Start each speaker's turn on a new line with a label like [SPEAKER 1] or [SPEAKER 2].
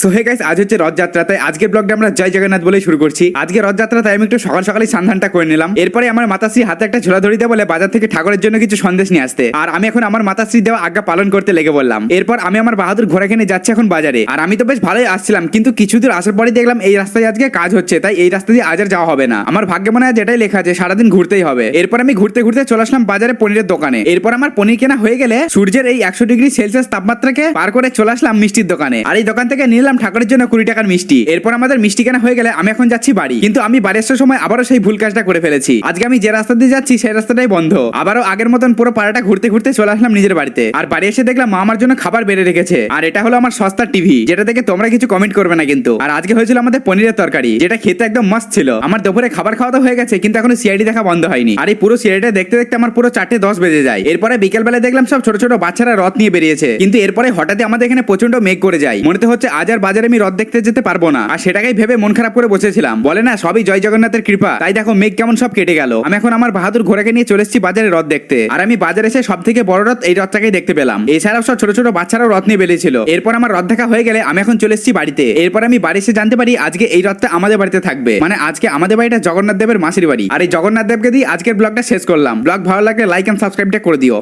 [SPEAKER 1] So hey guys আজ হচ্ছে রথযাত্রা, তাই আজকের ব্লগটা আমরা জয় জগন্নাথ বলেই শুরু করছি। আজকে রথযাত্রা, তাই আমি একটু সকাল সকালই সান্ধানটা করে নিলাম। এরপরে আমার মাতাশ্রী হাতে একটা ঝোলা ধরি দেয় বলে বাজার থেকে ঠাকুরের জন্য কিছু সন্দেশ নিয়ে আসতে। আর আমি এখন আমার মাতাশ্রী দেওয়া আজ্ঞা পালন করতে লেগে বললাম এরপর আমি আমার বাহাদুর ঘোড়া কিনে যাচ্ছি এখন বাজারে। আর আমি তো বেশ ভালোই আসছিলাম, কিন্তু কিছু দূর আসার পরে দেখলাম এই রাস্তায় আজকে কাজ হচ্ছে, তাই এই রাস্তা দিয়ে আজ আর যাওয়া হবে না। আমার ভাগ্যে মনে হয় যেটাই লেখা আছে, সারাদিন ঘুরতেই হবে। এরপর আমি ঘুরতে ঘুরতে চলে আসলাম বাজারে পনিরের দোকানে। এরপর আমার পনির কেনা হয়ে গেলে সূর্যের এই একশো ডিগ্রি সেলসিয়াস তাপমাত্রাকে পার করে চলে আসলাম মিষ্টির দোকানে। আর এই দোকান থেকে নিলাম ঠাকুরের জন্য কুড়ি টাকার মিষ্টি। এরপর আমাদের মিষ্টি কেনা হয়ে গেলে আমি এখন যাচ্ছি বাড়ি। কিন্তু আমি বাড়ি আসার সময় আবারও সেই ভুল কাজটা করে ফেলেছি। আজকে আমি যে রাস্তা দিয়ে যাচ্ছি, সেই রাস্তাটাই বন্ধ। আবারও আগের মতন পুরো পাড়াটা ঘুরতে ঘুরতে চলে আসলাম নিজের বাড়িতে। আর বাড়ি এসে দেখলাম মা আমার জন্য খাবার বেড়ে রেখেছে। আর এটা হলো আমার সস্তার টিভি, যেটা থেকে তোমরা কিছু কমেন্ট করবে না কিন্তু। আর আজকে হয়েছিল আমাদের পনিরের তরকারি, যেটা খেতে একদম মস্ত ছিল। আমার দুপুরে খাবার খাওয়া তো হয়ে গেছে, কিন্তু এখনও সিআইডি দেখা বন্ধ হয়নি। আর এই পুরো সিআইডিটা দেখতে দেখতে আমার পুরো চারটে দশ বেজে যায়। এরপরে বিকেল বেলা দেখলাম সব ছোট ছোট বাচ্চারা রথ নিয়ে বেরিয়েছে। কিন্তু এরপরে হঠাৎই আমাদের এখানে প্রচণ্ড মেঘ করে যায়। মনে হচ্ছে আজ আর বাজারে আমি রথ দেখতে যেতে পারব না। আর সেটাকেই ভেবে মন খারাপ করে বসেছিলাম। বলে না, সবই জয় জগন্নাথের কৃপা। তাই দেখো, মেঘ কেমন সব কেটে গেল। আমি এখন আমার বাহাদুর ঘোড়াকে নিয়ে চলে এসেছি বাজারে রথ দেখতে। আর আমি বাজারে এসে সব থেকে বড় রথ এই রথটাকেই দেখতে পেলাম। এছাড়াও সব ছোট ছোট বাচ্চারাও রথ নিয়ে বেরিয়েছিল। এরপর আমার রথ দেখা হয়ে গেলে আমি এখন চলে এসেছি বাড়িতে। এরপর আমি বাড়ি এসে জানতে পারি আজকে এই রথটা আমাদের বাড়িতে থাকবে। মানে আজকে আমাদের বাড়িটা জগন্নাথ দেবের মাসির বাড়ি। আর এই জগন্নাথ দেবকে দিয়ে আজকের ব্লগটা শেষ করলাম। ব্লগ ভালো লাগলে লাইক এন্ড সাবস্ক্রাইবটা করে দিও।